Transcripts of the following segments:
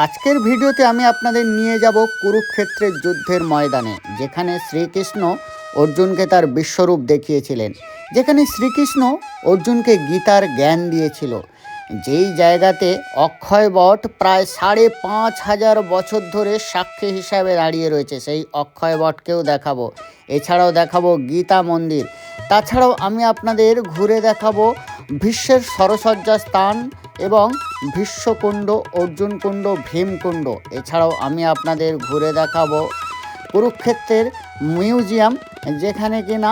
আজকের ভিডিওতে আমি আপনাদের নিয়ে যাব কুরুক্ষেত্রের যুদ্ধের ময়দানে, যেখানে শ্রীকৃষ্ণ অর্জুনকে তার বিশ্বরূপ দেখিয়েছিলেন। যেখানে শ্রীকৃষ্ণ অর্জুনকে গীতার জ্ঞান দিয়েছিল। যেই জায়গাতে অক্ষয় বট প্রায় সাড়ে পাঁচ হাজার বছর ধরে সাক্ষী হিসাবে দাঁড়িয়ে রয়েছে, সেই অক্ষয় বটকেও দেখাবো। এছাড়াও দেখাবো গীতা মন্দির। তাছাড়াও আমি আপনাদের ঘুরে দেখাবো বিশ্বের সরসজ্জা স্থান এবং ভীষ্মকুণ্ড, অর্জুনকুণ্ড, ভীমকুণ্ড। এছাড়াও আমি আপনাদের ঘুরে দেখাবো কুরুক্ষেত্রের মিউজিয়াম, যেখানে কিনা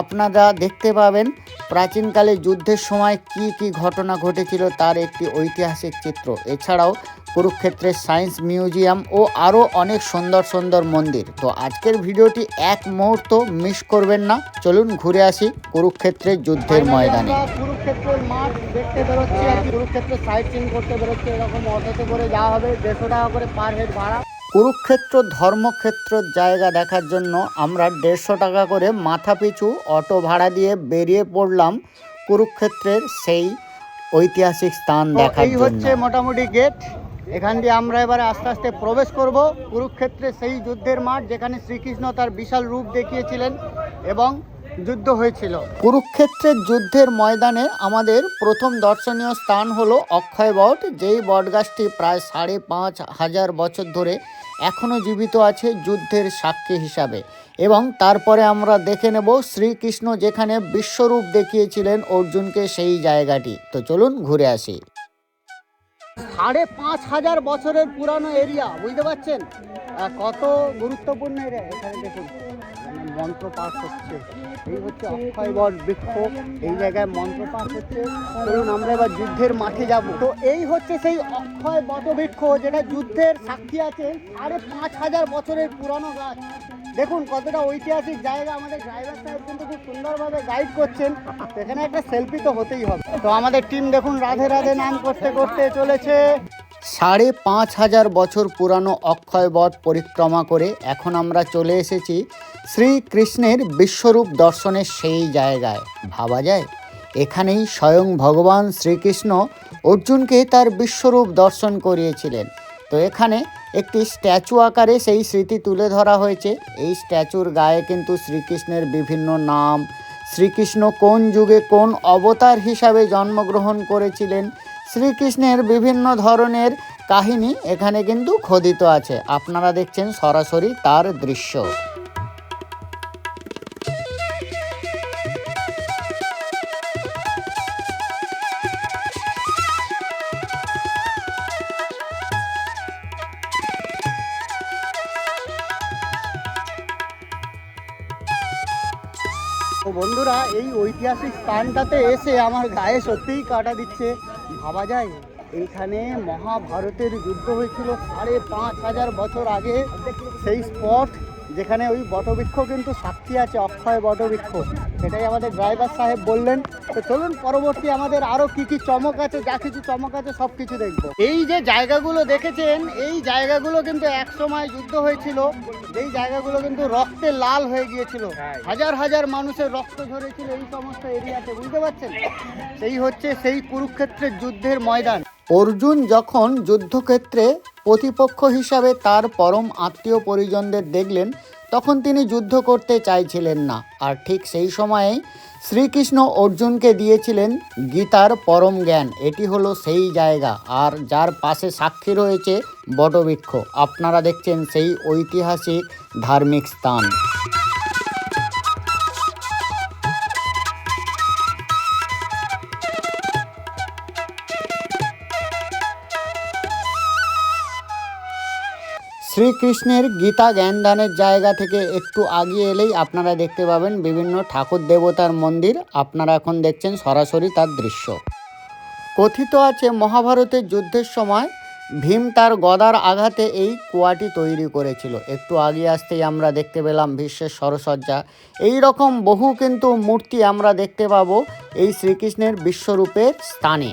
আপনারা দেখতে পাবেন প্রাচীনকালে যুদ্ধের সময় কি কি ঘটনা ঘটেছিল তার একটি ঐতিহাসিক চিত্র। এছাড়াও কুরুক্ষেত্রের সায়েন্স মিউজিয়াম ও আরও অনেক সুন্দর সুন্দর মন্দির। তো আজকের ভিডিওটি এক মুহূর্ত মিস করবেন না। চলুন ঘুরে আসি কুরুক্ষেত্রের যুদ্ধের ময়দানে। কুরুক্ষেত্রের মাঠ দেখতে বেরোচ্ছি আর কুরুক্ষেত্রের সাইড সিন করতে বেরোচ্ছি। এরকম অটোতে করে যাওয়া হবে। দেড়শো টাকা করে পার হেড ভাড়া। কুরুক্ষেত্র ধর্মক্ষেত্র জায়গা দেখার জন্য আমরা দেড়শো টাকা করে মাথা পিছু অটো ভাড়া দিয়ে বেরিয়ে পড়লাম কুরুক্ষেত্রের সেই ঐতিহাসিক স্থান দেখার এই হচ্ছে মোটামুটি গেট এখান দিয়ে আমরা এবারে আস্তে আস্তে প্রবেশ করব। কুরুক্ষেত্রে সেই যুদ্ধের মাঠ যেখানে শ্রীকৃষ্ণ তার বিশাল রূপ দেখিয়েছিলেন এবং যুদ্ধ হয়েছিল। কুরুক্ষেত্রের যুদ্ধের ময়দানে আমাদের প্রথম দর্শনীয় স্থান হলো অক্ষয় বট, যেই বটগাছটি প্রায় সাড়ে পাঁচ হাজার বছর ধরে এখনও জীবিত আছে যুদ্ধের সাক্ষী হিসাবে। এবং তারপরে আমরা দেখে নেব শ্রীকৃষ্ণ যেখানে বিশ্বরূপ দেখিয়েছিলেন অর্জুনকে সেই জায়গাটি। তো চলুন ঘুরে আসি। সাড়ে পাঁচ হাজার বছরের পুরানো এরিয়া, বুঝতে পারছেন? কত গুরুত্বপূর্ণ এরিয়া। এখানে দেখুন মন্ত্র পাঠ হচ্ছে। এই হচ্ছে অক্ষয় বট বৃক্ষ এই জায়গায় মন্ত্র পাঠ হচ্ছে। চলুন, আমরা এবার যুদ্ধের মাঠে যাব। তো এই হচ্ছে সেই অক্ষয় বটবৃক্ষ, যেটা যুদ্ধের সাক্ষী আছে। সাড়ে পাঁচ হাজার বছরের পুরানো গাছ। দেখুন কতটা ঐতিহাসিক জায়গা। আমাদের ড্রাইভার সাহেব কিন্তু খুব সুন্দরভাবে গাইড করছেন। তো এখানে একটা সেলফি তো হতেই হবে। তো আমাদের টিম দেখুন রাধে রাধে নাম করতে করতে চলেছে। সাড়ে পাঁচ হাজার বছর পুরানো অক্ষয় বট পরিক্রমা করে এখন আমরা চলে এসেছি শ্রীকৃষ্ণের বিশ্বরূপ দর্শনের সেই জায়গায়। ভাবা যায়, এখানেই স্বয়ং ভগবান শ্রীকৃষ্ণ অর্জুনকে তার বিশ্বরূপ দর্শন করিয়েছিলেন। তো এখানে একটি স্ট্যাচু আকারে সেই স্মৃতি তুলে ধরা হয়েছে। এই স্ট্যাচুর গায়ে কিন্তু শ্রীকৃষ্ণের বিভিন্ন নাম, শ্রীকৃষ্ণ কোন যুগে কোন অবতার হিসাবে জন্মগ্রহণ করেছিলেন, শ্রীকৃষ্ণের বিভিন্ন ধরনের কাহিনী এখানে কিন্তু খোদিত আছে। আপনারা দেখছেন সরাসরি তার দৃশ্য। স্থানটাতে এসে আমার গায়ে সত্যিই কাটা দিচ্ছে। ভাবা যায়, এইখানে মহাভারতের যুদ্ধ হয়েছিল সাড়ে পাঁচ হাজার বছর আগে। সেই স্পট যেখানে ওই বটবৃক্ষ কিন্তু সাক্ষী আছে, অক্ষয় বটবৃক্ষ। সেটাই আমাদের ড্রাইভার সাহেব বললেন। তো চলুন পরবর্তী আমাদের আরও কি কি চমক আছে, যা কিছু চমক আছে সব কিছু দেখব। এই যে জায়গাগুলো দেখেছেন, এই জায়গাগুলো কিন্তু এক সময় যুদ্ধ হয়েছিল। এই জায়গাগুলো কিন্তু রক্তে লাল হয়ে গিয়েছিল হাজার হাজার মানুষের রক্ত ঝরেছিল এই সমস্ত এরিয়াতে বুঝতে পারছেন? সেই হচ্ছে সেই কুরুক্ষেত্রের যুদ্ধের ময়দান। অর্জুন যখন যুদ্ধক্ষেত্রে প্রতিপক্ষ হিসাবে তার পরম আত্মীয় পরিজনদের দেখলেন তখন তিনি যুদ্ধ করতে চাইছিলেন না। আর ঠিক সেই সময়েই শ্রীকৃষ্ণ অর্জুনকে দিয়েছিলেন গীতার পরম জ্ঞান। এটি হলো সেই জায়গা। আর যার পাশে সাক্ষী রয়েছে বটবৃক্ষ। আপনারা দেখছেন সেই ঐতিহাসিক ধার্মিক স্থান। শ্রীকৃষ্ণের গীতা জ্ঞানদানের জায়গা থেকে একটু আগিয়ে এলেই আপনারা দেখতে পাবেন বিভিন্ন ঠাকুর দেবতার মন্দির। আপনারা এখন দেখছেন সরাসরি তার দৃশ্য। কথিত আছে মহাভারতের যুদ্ধের সময় ভীম তার গদার আঘাতে এই কুয়াটি তৈরি করেছিল। একটু আগে আসতেই আমরা দেখতে পেলাম বিশ্বের সরসজ্জা। এই রকম বহু কিন্তু মূর্তি আমরা দেখতে পাবো এই শ্রীকৃষ্ণের বিশ্বরূপের স্থানে।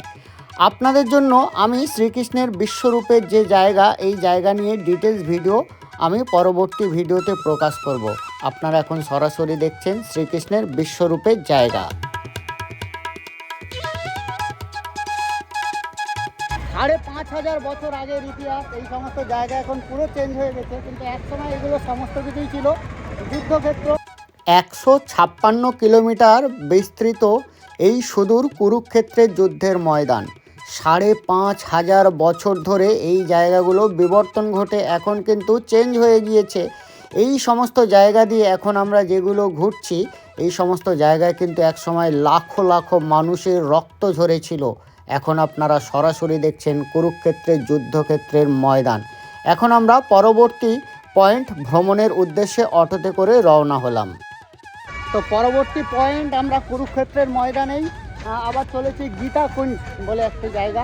আপনাদের জন্য আমি শ্রীকৃষ্ণের বিশ্বরূপের যে জায়গা এই জায়গা নিয়ে ডিটেলস ভিডিও আমি পরবর্তী ভিডিওতে প্রকাশ করব। আপনারা এখন সরাসরি দেখছেন শ্রীকৃষ্ণের বিশ্বরূপের জায়গা। সাড়ে পাঁচ হাজার বছর আগের ইতিহাস এই সমস্ত জায়গা এখন পুরো চেঞ্জ হয়ে গেছে কিন্তু একসময় এগুলো সমস্ত কিছুই ছিল। যুদ্ধক্ষেত্র একশো ছাপ্পান্ন কিলোমিটার বিস্তৃত এই সুদূর কুরুক্ষেত্রের যুদ্ধের ময়দান। সাড়ে পাঁচ হাজার বছর ধরে এই জায়গাগুলো বিবর্তন ঘটে, এখন কিন্তু চেঞ্জ হয়ে গিয়েছে। এই সমস্ত জায়গা দিয়ে এখন আমরা যেগুলো ঘুরছি, এই সমস্ত জায়গায় কিন্তু একসময় লাখো লাখো মানুষের রক্ত ঝরেছিল। এখন আপনারা সরাসরি দেখছেন কুরুক্ষেত্রের, যুদ্ধক্ষেত্রের ময়দান। এখন আমরা পরবর্তী পয়েন্ট ভ্রমণের উদ্দেশ্যে অটোতে করে রওনা হলাম। তো পরবর্তী পয়েন্ট আমরা কুরুক্ষেত্রের ময়দানেই আবার চলেছি গীতাকুঞ্জ বলে একটি জায়গা।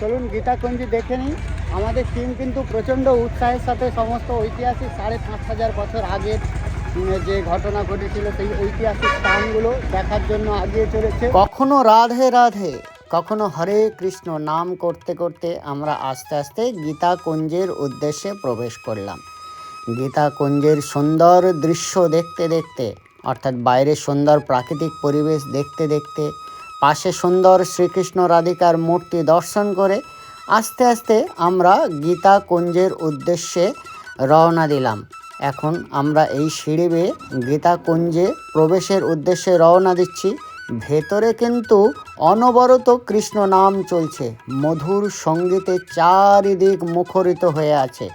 চলুন গীতাকুঞ্জ দেখে নিই। আমাদের টিম কিন্তু প্রচণ্ড উৎসাহের সাথে সমস্ত ঐতিহাসিক সাড়ে পাঁচ হাজার বছর আগের যে ঘটনা ঘটেছিল সেই ঐতিহাসিক স্থানগুলো দেখার জন্য আগিয়ে চলেছে। কখনো রাধে রাধে, কখনো হরে কৃষ্ণ নাম করতে করতে আমরা আস্তে আস্তে গীতা কুঞ্জের উদ্দেশ্যে প্রবেশ করলাম। গীতা কুঞ্জের সুন্দর দৃশ্য দেখতে দেখতে, অর্থাৎ বাইরের সুন্দর প্রাকৃতিক পরিবেশ দেখতে দেখতে পাশে সুন্দর শ্রীকৃষ্ণ রাধিকার মূর্তি দর্শন করে আস্তে আস্তে আমরা গীতা কুঞ্জের উদ্দেশ্যে রওনা দিলাম। এখন আমরা এই সিঁড়ি বেয়ে গীতা কুঞ্জে প্রবেশের উদ্দেশ্যে রওনা দিচ্ছি। ভেতরে কিন্তু অনবরত কৃষ্ণ নাম চলছে। মধুর সঙ্গীতে চারিদিক মুখরিত হয়ে আছে।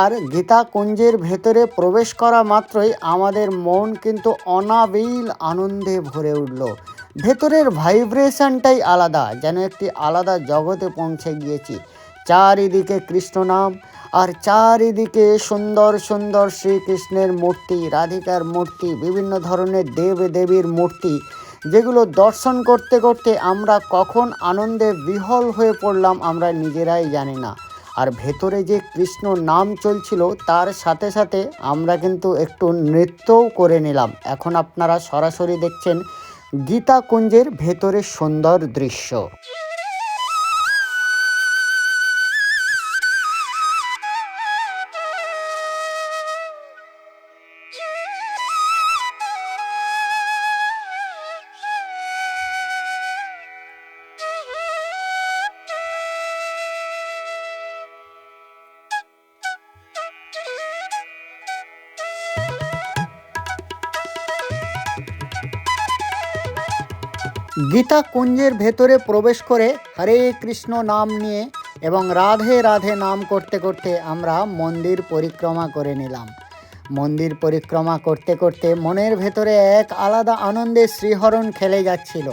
আর গীতা কুঞ্জের ভেতরে প্রবেশ করা মাত্রই আমাদের মন কিন্তু অনাবিল আনন্দে ভরে উঠল। ভেতরের ভাইব্রেশনটাই আলাদা, যেন একটি আলাদা জগতে পৌঁছে গিয়েছি। চারিদিকে কৃষ্ণ নাম, আর চারিদিকে সুন্দর সুন্দর শ্রীকৃষ্ণের মূর্তি, রাধিকার মূর্তি, বিভিন্ন ধরনের দেব দেবীর মূর্তি, যেগুলো দর্শন করতে করতে আমরা কখন আনন্দে বিহল হয়ে পড়লাম আমরা নিজেরাই জানি না। আর ভেতরে যে কৃষ্ণ নাম চলছিল, তার সাথে সাথে আমরা কিন্তু একটু নৃত্যও করে নিলাম। এখন আপনারা সরাসরি দেখছেন গীতা ভেতরে সুন্দর দৃশ্য। গীতা কুঞ্জের ভেতরে প্রবেশ করে হরে কৃষ্ণ নাম নিয়ে এবং রাধে রাধে নাম করতে করতে আমরা মন্দির পরিক্রমা করে নিলাম। মন্দির পরিক্রমা করতে করতে মনের ভেতরে এক আলাদা আনন্দে শ্রীহরণ খেলে যাচ্ছিল।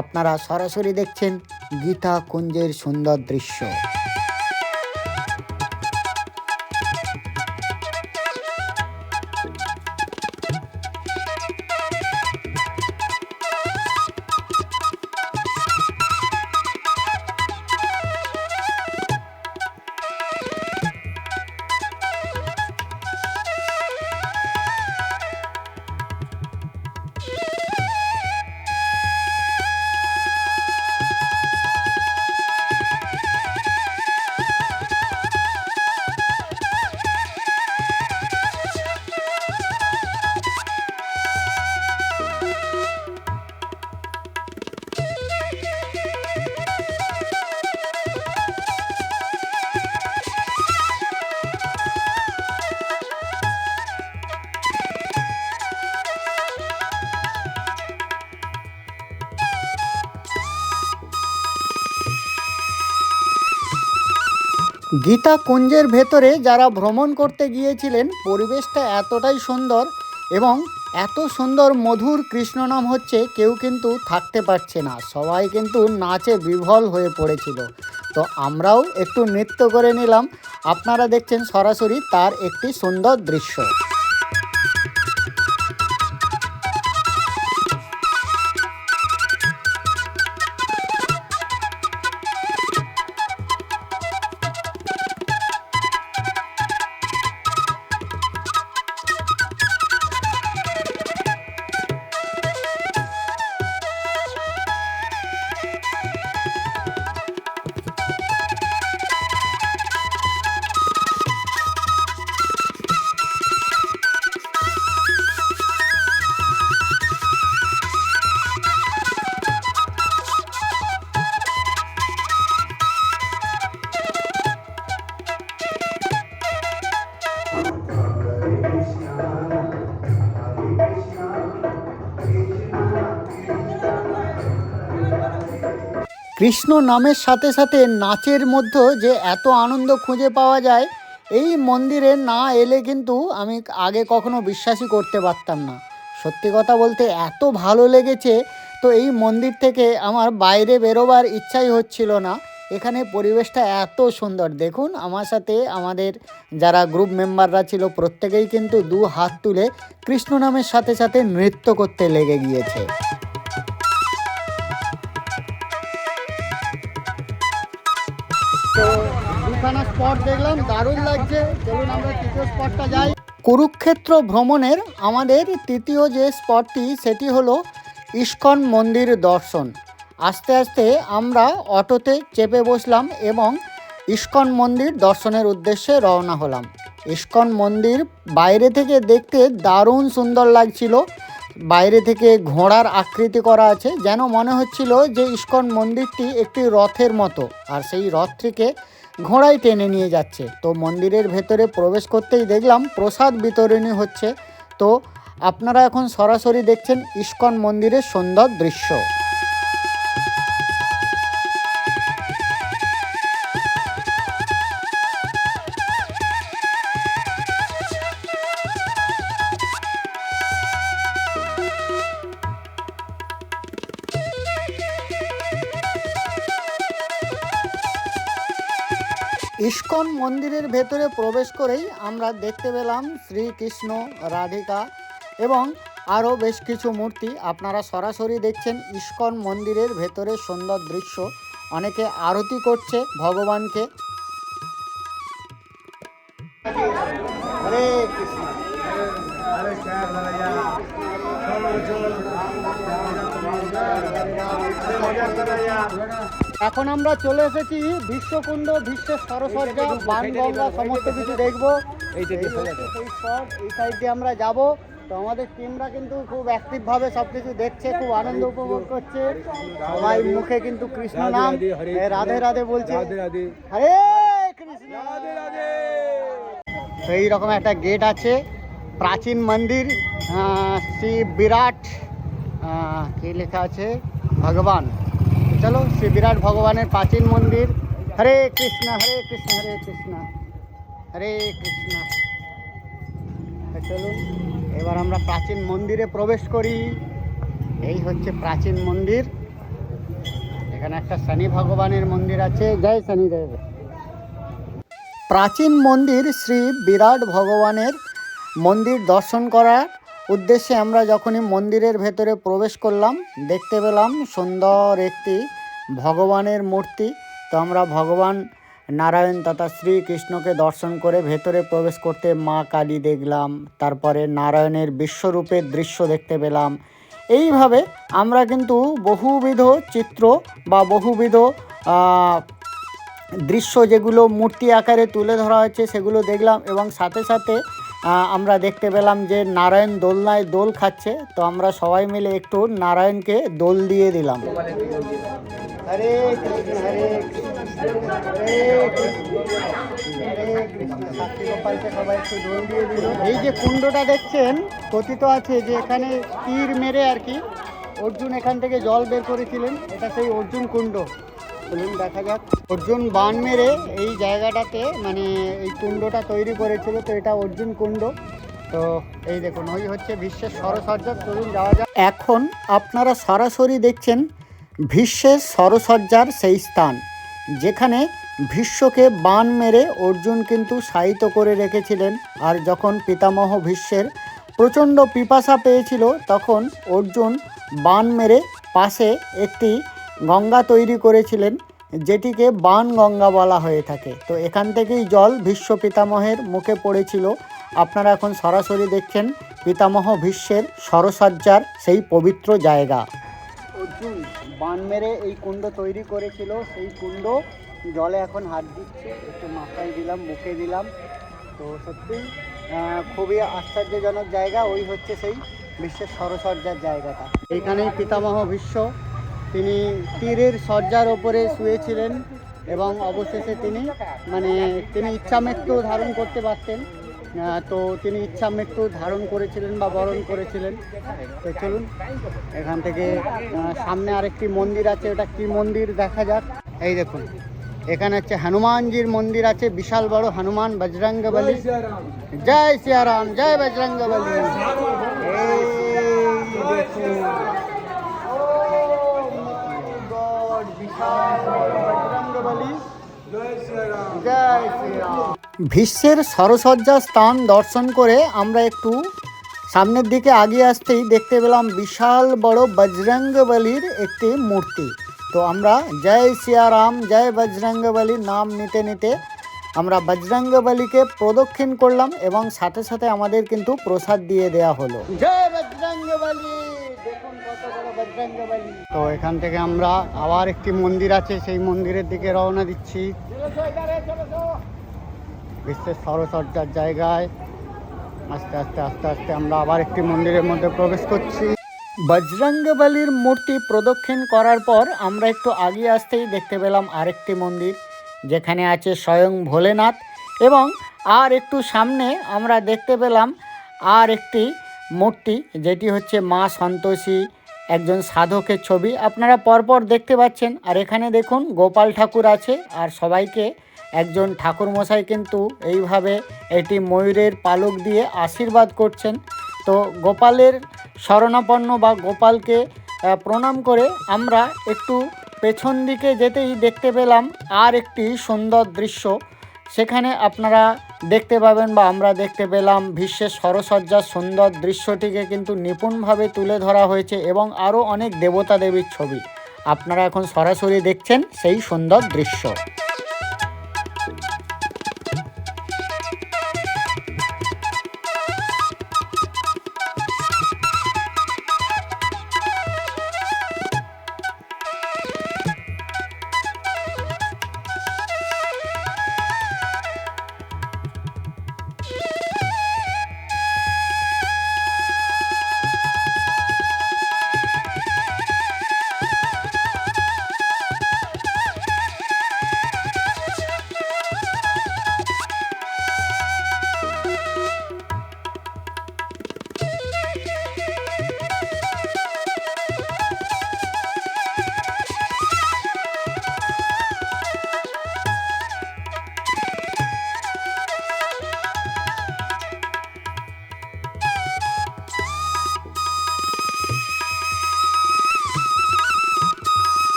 আপনারা সরাসরি দেখছেন গীতা কুঞ্জের সুন্দর দৃশ্য। গীতা কুঞ্জের ভেতরে যারা ভ্রমণ করতে গিয়েছিলেন, পরিবেশটা এতটাই সুন্দর এবং এত সুন্দর মধুর কৃষ্ণনাম হচ্ছে কেউ কিন্তু থাকতে পারছে না। সবাই কিন্তু নাচে বিভল হয়ে পড়েছিল। তো আমরাও একটু নৃত্য করে নিলাম। আপনারা দেখছেন সরাসরি তার একটি সুন্দর দৃশ্য। কৃষ্ণ নামের সাথে সাথে নাচের মধ্যে যে এত আনন্দ খুঁজে পাওয়া যায়, এই মন্দিরে না এলে কিন্তু আমি আগে কখনো বিশ্বাসই করতে পারতাম না। সত্যি কথা বলতে এত ভালো লেগেছে, তো এই মন্দির থেকে আমার বাইরে বেরোবার ইচ্ছাই হচ্ছিল না। এখানে পরিবেশটা এত সুন্দর। দেখুন, আমার সাথে আমাদের যারা গ্রুপ মেম্বাররা ছিল, প্রত্যেকেই কিন্তু দু হাত তুলে কৃষ্ণ নামের সাথে সাথে নৃত্য করতে লেগে গিয়েছে। দুখানা স্পট দেখলাম, দারুণ লাগছে। চলুন আমরা তৃতীয় স্পটটা যাই। কুরুক্ষেত্র ভ্রমণের আমাদের তৃতীয় যে স্পটটি সেটি হলো ইস্কন মন্দির দর্শন। আস্তে আস্তে আমরা অটোতে চেপে বসলাম এবং ইস্কন মন্দির দর্শনের উদ্দেশ্যে রওনা হলাম। ইস্কন মন্দির বাইরে থেকে দেখতে দারুণ সুন্দর লাগছিল। বাইরে থেকে ঘোড়ার আকৃতি করা আছে, যেন মনে হচ্ছিল যে ইস্কন মন্দিরটি একটি রথের মতো। আর সেই রথটিকে ঘোড়ায় টেনে নিয়ে যাচ্ছে। তো মন্দিরের ভেতরে প্রবেশ করতেই দেখলাম প্রসাদ বিতরণী হচ্ছে। তো আপনারা এখন সরাসরি দেখছেন ইস্কন মন্দিরের সুন্দর দৃশ্য। মন্দিরের ভেতরে প্রবেশ করেই আমরা দেখতে পেলাম শ্রীকৃষ্ণ, রাধিকা এবং আরও বেশ কিছু মূর্তি। আপনারা সরাসরি দেখছেন ইস্কন মন্দিরের ভেতরে সুন্দর দৃশ্য। অনেকে আরতি করছে ভগবানকে। এখন আমরা চলে এসেছি বিশ্বকুণ্ড বিশ্বের সরসজ্জা বানগঙ্গা সমস্ত কিছু দেখব। এই সাইড দিয়ে আমরা যাব। তো আমাদের টিমরা কিন্তু খুব অ্যাক্টিভ ভাবে সবকিছু দেখছে খুব আনন্দ উপভোগ করছে। সবাই মুখে কিন্তু কৃষ্ণ নাম। রাধে রাধে বলছে। হরে কৃষ্ণ। তো এইরকম একটা গেট আছে। প্রাচীন মন্দির শ্রী বিরাট কি লেখা আছে? ভগবান। চলো, শ্রী বিরাট ভগবানের প্রাচীন মন্দির। হরে কৃষ্ণ হরে কৃষ্ণ হরে কৃষ্ণ হরে কৃষ্ণ। চলুন এবার আমরা প্রাচীন মন্দিরে প্রবেশ করি। এই হচ্ছে প্রাচীন মন্দির। এখানে একটা শনি ভগবানের মন্দির আছে। জয় শনিদেব প্রাচীন মন্দির শ্রী বিরাট ভগবানের মন্দির দর্শন করার উদ্দেশ্যে আমরা যখনই মন্দিরের ভেতরে প্রবেশ করলাম, দেখতে পেলাম সুন্দর একটি ভগবানের মূর্তি। তো আমরা ভগবান নারায়ণ তথা শ্রীকৃষ্ণকে দর্শন করে ভেতরে প্রবেশ করতে মা কালী দেখলাম, তারপরে নারায়ণের বিশ্বরূপের দৃশ্য দেখতে পেলাম। এইভাবে আমরা কিন্তু বহুবিধ চিত্র বা বহুবিধ দৃশ্য যেগুলো মূর্তি আকারে তুলে ধরা হয়েছে সেগুলো দেখলাম এবং সাথে সাথে আমরা দেখতে পেলাম যে নারায়ণ দোলনায় দোল খাচ্ছে, তো আমরা সবাই মিলে একটু নারায়ণকে দোল দিয়ে দিলাম। এই যে কুণ্ডটা দেখছেন, কথিত আছে যে এখানে তীর মেরে আর কি অর্জুন এখান থেকে জল বের করেছিলেন, এটা সেই অর্জুন কুণ্ড। চলুন দেখা যাক। অর্জুন বান মেরে এই জায়গাটাতে মানে এই কুণ্ডটা তৈরি করেছিল, তো এটা অর্জুন কুণ্ড। তো এই দেখুন, ওই হচ্ছে বিশ্বের সরসজ্জা। চলুন যাওয়া যাক। এখন আপনারা সরাসরি দেখছেন ভীষ্মের সরসজ্জার সেই স্থান, যেখানে ভীষ্মকে বান মেরে অর্জুন কিন্তু শায়িত করে রেখেছিলেন। আর যখন পিতামহ ভীষ্মের প্রচণ্ড পিপাসা পেয়েছিল, তখন অর্জুন বান মেরে পাশে একটি গঙ্গা তৈরি করেছিলেন, যেটিকে বান গঙ্গা বলা হয়ে থাকে। তো এখান থেকেই জল ভীষ্ম পিতামহের মুখে পড়েছিল। আপনারা এখন সরাসরি দেখছেন পিতামহ ভীষ্মের সরসজ্জার সেই পবিত্র জায়গা। অর্জুন বান মেরে এই কুণ্ড তৈরি করেছিল। সেই কুণ্ড জলে এখন হাত দিচ্ছে। একটু মাথায় দিলাম, মুখে দিলাম। তো সত্যি খুবই আশ্চর্যজনক জায়গা। ওই হচ্ছে সেই বিশ্বের সরসজ্জার জায়গাটা। এখানেই পিতামহ ভীষ্ম তিনি তীরের শয্যার ওপরে শুয়েছিলেন এবং অবশেষে তিনি মানে তিনি ইচ্ছা মৃত্যু ধারণ করতে পারতেন। তো তিনি ইচ্ছা মৃত্যু ধারণ করেছিলেন বা বরণ করেছিলেন। তো চলুন এখান থেকে সামনে আরেকটি মন্দির আছে ওটা কি মন্দির দেখা যাক। এই দেখুন এখানে হচ্ছে হনুমানজির মন্দির আছে বিশাল বড় হনুমান বজরঙ্গ বলি জয় সিয়ারাম জয় বজরঙ্গ বলি এই দেখুন ভীষ্মের সরসজ্জা স্থান দর্শন করে আমরা একটু সামনের দিকে আগিয়ে আসতেই দেখতে পেলাম বিশাল বড় বজরঙ্গবলির একটি মূর্তি। তো আমরা জয় সিয়ারাম জয় বজরঙ্গবলির নাম নিতে নিতে আমরা বজরঙ্গবলীকে প্রদক্ষিণ করলাম এবং সাথে সাথে আমাদের কিন্তু প্রসাদ দিয়ে দেয়া হলো। জয় বড় বজরঙ্গবলী তো এখান থেকে আমরা আবার একটি মন্দির আছে, সেই মন্দিরের দিকে রওনা দিচ্ছি। বিশ্বের সরসজ্জার জায়গায় আস্তে আস্তে আস্তে আস্তে আমরা আবার একটি মন্দিরের মধ্যে প্রবেশ করছি। বজরঙ্গবলীর মূর্তি প্রদক্ষিণ করার পর আমরা একটু আগিয়ে আসতেই দেখতে পেলাম আরেকটি মন্দির, যেখানে আছে স্বয়ং ভোলেনাথ এবং আর একটু সামনে আমরা দেখতে পেলাম আর একটি মূর্তি, যেটি হচ্ছে মা সন্তোষী। একজন সাধকের ছবি। আপনারা পরপর দেখতে পাচ্ছেন। আর এখানে দেখুন, গোপাল ঠাকুর আছে। আর সবাইকে, একজন ঠাকুর মশাই কিন্তু এইভাবে এটি ময়ূরের পালক দিয়ে আশীর্বাদ করছেন। তো গোপালের শরণাপন্ন বা গোপালকে প্রণাম করে আমরা একটু পেছন দিকে যেতেই দেখতে পেলাম। আর একটি সুন্দর দৃশ্য। সেখানে আপনারা দেখতে পাবেন বা আমরা দেখতে পেলাম বিশ্বের সরসজ্জার সুন্দর দৃশ্যটিকে কিন্তু নিপুণভাবে তুলে ধরা হয়েছে এবং আরও অনেক দেবতা দেবীর ছবি। আপনারা এখন সরাসরি দেখছেন সেই সুন্দর দৃশ্য।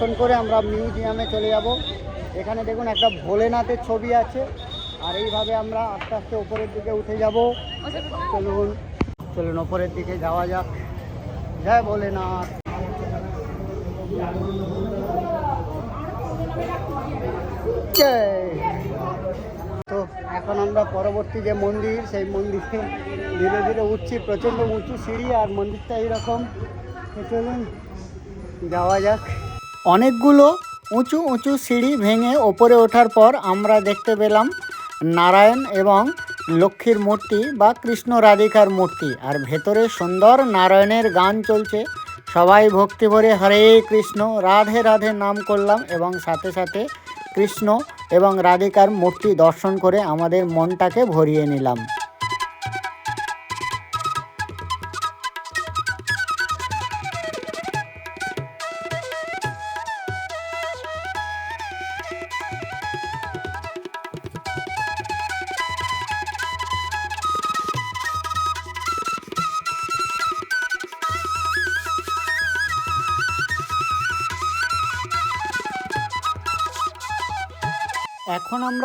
দর্শন করে আমরা মিউজিয়ামে চলে যাব। এখানে দেখুন একটা ভোলেনাথের ছবি আছে। আর এইভাবে আমরা আস্তে আস্তে ওপরের দিকে উঠে যাব। চলুন চলুন ওপরের দিকে যাওয়া যাক। জয় ভোলেনাথ। তো এখন আমরা পরবর্তী যে মন্দির, সেই মন্দিরে ধীরে ধীরে উঠছি। প্রচণ্ড উঁচু সিঁড়ি আর মন্দিরটা এইরকম। চলুন, যাওয়া যাক। অনেকগুলো উঁচু উঁচু সিঁড়ি ভেঙে ওপরে ওঠার পর আমরা দেখতে পেলাম নারায়ণ এবং লক্ষ্মীর মূর্তি বা কৃষ্ণ রাধিকার মূর্তি। আর ভেতরে সুন্দর নারায়ণের গান চলছে। সবাই ভক্তি ভরে হরে কৃষ্ণ, রাধে রাধে নাম করলাম এবং সাথে সাথে কৃষ্ণ এবং রাধিকার মূর্তি দর্শন করে আমাদের মনটাকে ভরিয়ে নিলাম।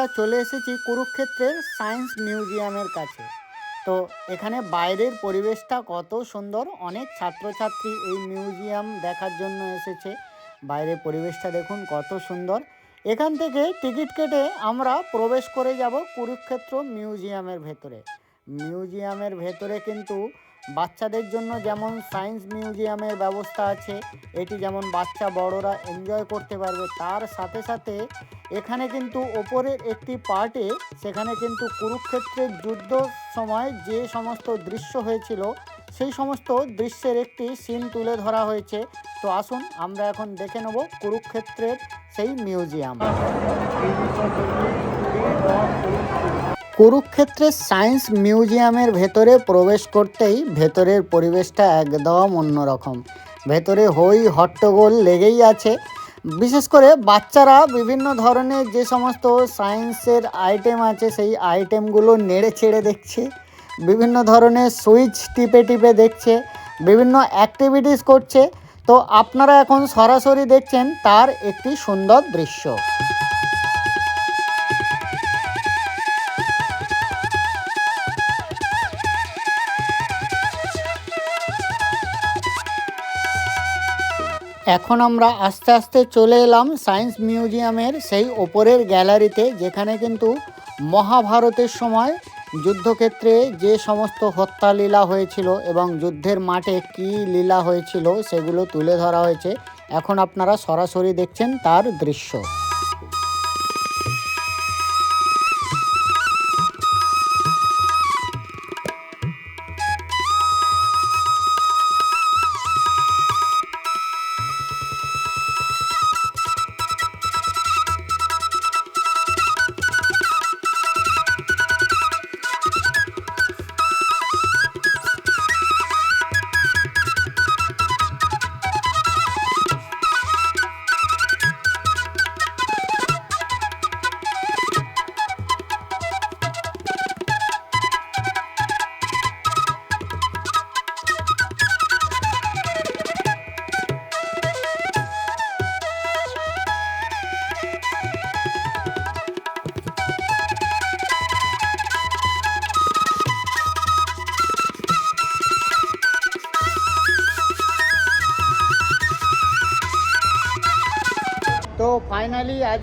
আমরা চলে এসেছি কুরুক্ষেত্রের সায়েন্স মিউজিয়ামের কাছে। তো এখানে বাইরের পরিবেশটা কত সুন্দর, অনেক ছাত্রছাত্রী এই মিউজিয়াম দেখার জন্য এসেছে। বাইরের পরিবেশটা দেখুন কত সুন্দর। এখান থেকে টিকিট কেটে আমরা প্রবেশ করে যাব কুরুক্ষেত্র মিউজিয়ামের ভেতরে। মিউজিয়ামের ভেতরে কিন্তু বাচ্চাদের জন্য যেমন সায়েন্স মিউজিয়ামের ব্যবস্থা আছে, এটি যেমন বাচ্চা বড়রা এনজয় করতে পারবে, তার সাথে সাথে এখানে কিন্তু ওপরের একটি পার্টে সেখানে কিন্তু কুরুক্ষেত্রের যুদ্ধ সময় যে সমস্ত দৃশ্য হয়েছিল, সেই সমস্ত দৃশ্যের একটি সিন তুলে ধরা হয়েছে। তো আসুন, আমরা এখন দেখে নেব কুরুক্ষেত্রের সেই মিউজিয়াম। কুরুক্ষেত্রের সায়েন্স মিউজিয়ামের ভেতরে প্রবেশ করতেই ভেতরের পরিবেশটা একদম অন্যরকম। ভেতরে হই হট্টগোল লেগেই আছে। বিশেষ করে বাচ্চারা বিভিন্ন ধরনের যে সমস্ত সায়েন্সের আইটেম আছে, সেই আইটেমগুলো নেড়ে ছেড়ে দেখছে। বিভিন্ন ধরনের সুইচ টিপে টিপে দেখছে। বিভিন্ন অ্যাক্টিভিটিস করছে। তো আপনারা এখন সরাসরি দেখছেন তার একটি সুন্দর দৃশ্য। এখন আমরা আস্তে আস্তে চলে এলাম সায়েন্স মিউজিয়ামের সেই ওপরের গ্যালারিতে, যেখানে কিন্তু মহাভারতের সময় যুদ্ধক্ষেত্রে যে সমস্ত হত্যা লীলা হয়েছিল এবং যুদ্ধের মাঠে কি লীলা হয়েছিল সেগুলো তুলে ধরা হয়েছে। এখন আপনারা সরাসরি দেখছেন তার দৃশ্য।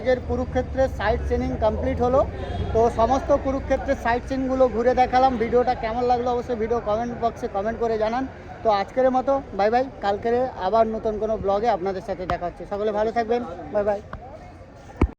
আজকের কুরুক্ষেত্রের সাইট সিনিং কমপ্লিট হলো। তো সমস্ত কুরুক্ষেত্রের সাইট সিনগুলো ঘুরে দেখালাম। ভিডিওটা কেমন লাগল অবশ্যই ভিডিও কমেন্ট বক্সে কমেন্ট করে জানান। তো আজকের মতো বাই বাই কালকের আবার নতুন কোনো ব্লগে আপনাদের সাথে দেখা হচ্ছে। সকলে ভালো থাকবেন। Bye bye